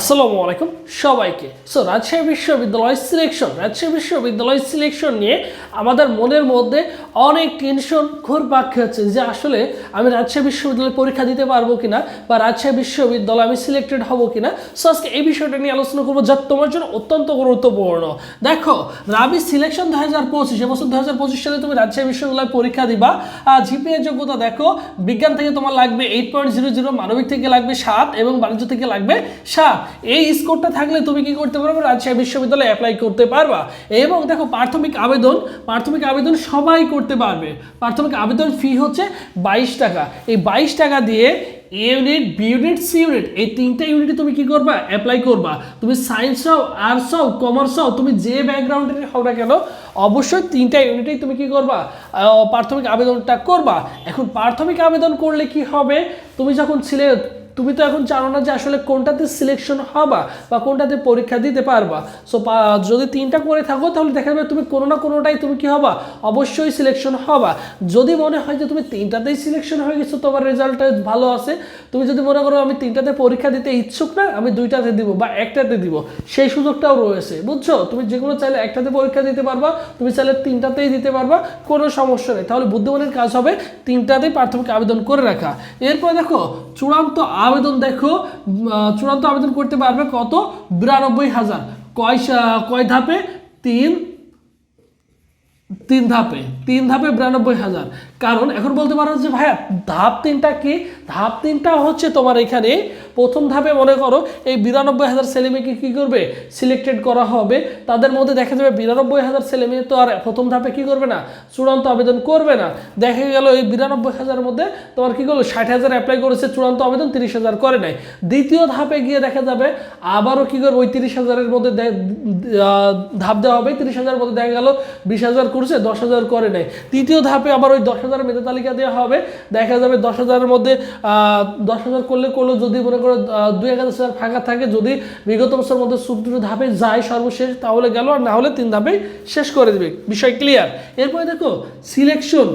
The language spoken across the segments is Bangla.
আসসালামু আলাইকুম সবাইকে। সো রাজশাহী বিশ্ববিদ্যালয় সিলেকশন রাজশাহী বিশ্ববিদ্যালয় সিলেকশন নিয়ে আমাদের মনের মধ্যে অনেক টেনশন ঘুরপাক খাচ্ছে যে আসলে আমি রাজশাহী বিশ্ববিদ্যালয়ে পরীক্ষা দিতে পারব কিনা বা রাজশাহী বিশ্ববিদ্যালয়ে আমি সিলেক্টেড হব কিনা। সো আজকে এই বিষয়টা নিয়ে আলোচনা করব যা তোমার জন্য অত্যন্ত গুরুত্বপূর্ণ। দেখো, রাবি সিলেকশন দু হাজার পঁচিশ এবছর দু হাজার পঁচিশ সালে তুমি রাজশাহী বিশ্ববিদ্যালয়ে পরীক্ষা দিবা। জিপিএ যোগ্যতা দেখো, বিজ্ঞান থেকে তোমার লাগবে এইট পয়েন্ট জিরো জিরো মানবিক থেকে লাগবে সাত এবং বাণিজ্য থেকে লাগবে সাত। এই স্কোরটা থাকলে তুমি কি করতে পারবে? রাজশাহী বিশ্ববিদ্যালয়ে অ্যাপ্লাই করতে পারবা। এবং দেখো, প্রাথমিক আবেদন প্রাথমিক আবেদন সবাই করতে পারবে। প্রাথমিক আবেদন ফি হচ্ছে বাইশ টাকা। এই বাইশ টাকা দিয়ে A unit B unit C unit এই তিনটা ইউনিটে তুমি কি করবা? অ্যাপ্লাই করবা। তুমি সায়েন্স হও আর্টস হও কমার্স হও, তুমি যে ব্যাকগ্রাউন্ডের হও না কেন, অবশ্যই তিনটা ইউনিটেই তুমি কি করবা? প্রাথমিক আবেদনটা করবা। এখন প্রাথমিক আবেদন করলে কি হবে? তুমি যখন ছিলে তুমি তো এখন জানো না যে আসলে কোনটাতে সিলেকশন হবা বা কোনটাতে পরীক্ষা দিতে পারবা। সো যদি তিনটা করে থাকো তাহলে দেখা যাবে তুমি কোনো না কোনোটাই তুমি কি হবা? অবশ্যই সিলেকশন হবা। যদি মনে হয় যে তুমি তিনটাতেই সিলেকশন হয়ে গেছো, তোমার রেজাল্টটা ভালো আছে, তুমি যদি মনে করো আমি তিনটাতে পরীক্ষা দিতে ইচ্ছুক না, আমি দুইটাতে দিব বা একটাতে দিব, সেই সুযোগটাও রয়েছে, বুঝছ? তুমি যে কোনো চাইলে একটাতে পরীক্ষা দিতে পারবা, তুমি চাইলে তিনটাতেই দিতে পারবা, কোনো সমস্যা নেই। তাহলে বুদ্ধিমানের কাজ হবে তিনটাতেই প্রাথমিক আবেদন করে রাখা। এরপর দেখো চূড়ান্ত আবেদন দেখো চূড়ান্ত আবেদন করতে পারবে কত? বিরানব্বই হাজার। কয় কয় ধাপে? তিন তিন ধাপে। তিন ধাপে বিরানব্বই হাজার। কারণ এখন বলতে পারো যে ভাইয়া, ধাপ তিনটা কি? ধাপ তিনটা হচ্ছে তোমার এখানে প্রথম ধাপে মনে করো এই বিরানব্বই হাজার ছেলেমেয়েকে কী করবে? সিলেক্টেড করা হবে। তাদের মধ্যে দেখা যাবে বিরানব্বই হাজার ছেলেমেয়ে তো আর প্রথম ধাপে কি করবে না? চূড়ান্ত আবেদন করবে না। দেখা গেল এই বিরানব্বই হাজারের মধ্যে তোমার কি করল? ষাট হাজার অ্যাপ্লাই করেছে, চূড়ান্ত আবেদন তিরিশ হাজার করে নাই। দ্বিতীয় ধাপে গিয়ে দেখা যাবে আবারও কি করবে? ওই তিরিশ হাজারের মধ্যে ধাপ দেওয়া হবে। তিরিশ হাজারের মধ্যে দেখা গেল বিশ হাজার করছে, দশ হাজার করে নেয় তৃতীয় ধাপে আবার ওই দশ হাজার মেধা তালিকা দেওয়া হবে। দেখা যাবে দশ হাজারের মধ্যে দশ হাজার করলে করল, যদি মনে করো দুই এক হাজার ফাঁকা থাকে, যদি বিগত বছরের মধ্যে দুটো ধাপে যায় সর্বশেষ, তাহলে গেল, আর না হলে তিন ধাপে শেষ করে দেবে। বিষয় ক্লিয়ার এরপরে দেখো সিলেকশন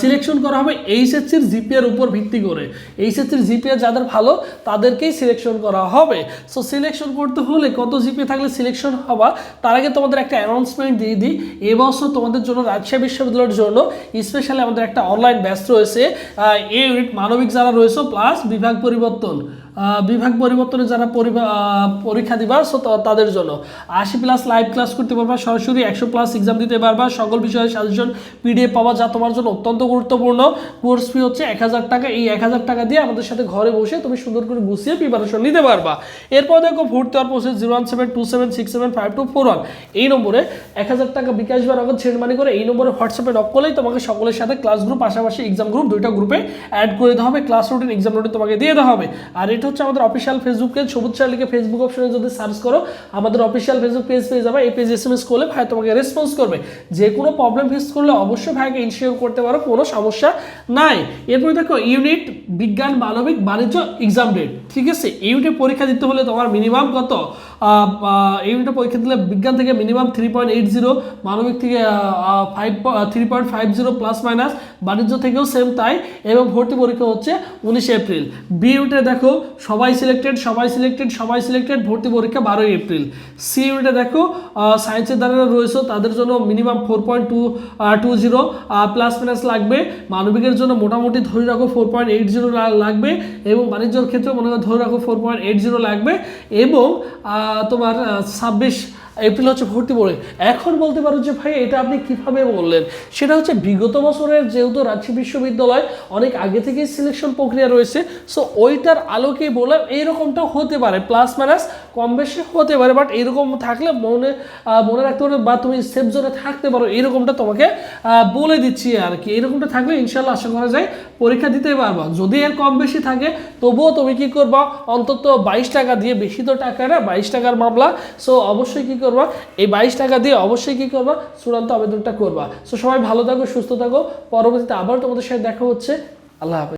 সিলেকশন করা হবে এইচএসসির জিপিএর উপর ভিত্তি করে। এইচএসসির জিপিএ যাদের ভালো, তাদেরকেই সিলেকশন করা হবে। সো সিলেকশন করতে হলে কত জিপিএ থাকলে সিলেকশন হওয়া তার আগে তোমাদের একটা অ্যানাউন্সমেন্ট দিয়ে দিই। এবছর তোমাদের জন্য রাজশাহী বিশ্ববিদ্যালয়ের জন্য স্পেশালি আমাদের একটা অনলাইন ব্যস্ত রয়েছে। এ ইউনিট মানবিক যারা রয়েছে প্লাস বিভাগ পরিবর্তন। বিভাগ পরিবর্তনে যারা পরীক্ষা দিবা সো তাদের জন্য। আশি প্লাস লাইভ ক্লাস করতে পারবা, সরাসরি একশো প্লাস এক্সাম দিতে পারবা। সকল বিষয়ে সাজেশন পিডিএফ পাওয়া যা তোমার জন্য অত্যন্ত গুরুত্বপূর্ণ। কোর্স ফি হচ্ছে এক হাজার টাকা। এই এক হাজার টাকা দিয়ে আমাদের সাথে ঘরে বসে তুমি সুন্দর করে গুছিয়ে প্রিপারেশন নিতে পারবা। এরপর দেখো ভর্তি হওয়ার process zero one seven two seven six seven five two four one এই নম্বরে এক হাজার টাকা বিকাশ বা নগদ সেন্ড মানি করে এই নম্বরে হোয়াটসঅ্যাপে নক করলেই তোমাকে সকলের সাথে ক্লাস গ্রুপ পাশাপাশি এক্সাম গ্রুপ দুইটা গ্রুপে অ্যাড করে দেওয়া হবে। ক্লাস রুটিন এক্সাম রুটিন তোমাকে দিয়ে দেওয়া হবে। আর এটা হচ্ছে আমাদের অফিসিয়াল ফেসবুক পেজ সবুজ চার লিখে ফেসবুক অপশনে যদি সার্চ করো, আমাদের অফিসিয়াল ফেসবুক পেজ পেয়ে যাবে। এই পেজ এস এম এস করলে ভাই তোমাকে রেসপন্স করবে। যে কোনো প্রবলেম ফেস করলে অবশ্যই ভাইকে ইনশিওর করতে পারো, কোনো সমস্যা নাই। এরপরে দেখো ইউনিট বিজ্ঞান, মানবিক, বাণিজ্য এক্সাম ডেট ঠিক আছে? ইউনিটে পরীক্ষা দিতে হলে তোমার মিনিমাম কত? ইউনিটে পরীক্ষা দিলে বিজ্ঞান থেকে minimum three point eight zero মানবিক থেকে five three point five zero plus minus বাণিজ্য থেকেও সেম তাই, এবং ভর্তি পরীক্ষা হচ্ছে উনিশে এপ্রিল। বি ইউনিটে দেখো, সবাই সিলেক্টেড সবাই সিলেক্টেড সবাই সিলেক্টেড ভর্তি পরীক্ষা বারোই এপ্রিল। সি ইউনিটে দেখো সায়েন্সের দ্বারা রয়েছে, তাদের জন্য minimum four point two two zero plus minus লাগবে। মানবিকের জন্য মোটামুটি ধরে রাখো ফোর পয়েন্ট এইট জিরো লাগবে, এবং বাণিজ্যর ক্ষেত্রে মনে করো ধরে রাখো ফোর পয়েন্ট এইট জিরো লাগবে, এবং তোমার ছাব্বিশ এপ্রিল হচ্ছে ভর্তি পড়ে এখন বলতে পারো যে ভাই, এটা আপনি কীভাবে বললেন? সেটা হচ্ছে বিগত বছরের যেহেতু রাজশাহী বিশ্ববিদ্যালয়, অনেক আগে থেকেই সিলেকশন প্রক্রিয়া রয়েছে। সো ওইটার আলোকেই বলে এইরকমটা হতে পারে প্লাস মাইনাস কম বেশি হতে পারে বাট এরকম থাকলে মনে মনে রাখতে পারো বা তুমি সেফ জোনে থাকতে পারো এরকমটা তোমাকে বলে দিচ্ছি আর কি। এরকমটা থাকলে ইনশাল্লাহ আশা করা যায় পরীক্ষা দিতে পারবা। যদি এর কম বেশি থাকে, তবুও তুমি কি করবা? অন্তত বাইশ টাকা দিয়ে, বেশি তো টাকা না, বাইশ টাকার মামলা। সো অবশ্যই কি করবা? এই বাইশ টাকা দিয়ে অবশ্যই কী করবা? চূড়ান্ত আবেদনটা করবা। সো সবাই ভালো থাকো, সুস্থ থাকো। পরবর্তীতে আবার তোমাদের সাথে দেখা হচ্ছে। আল্লাহ হাফেজ।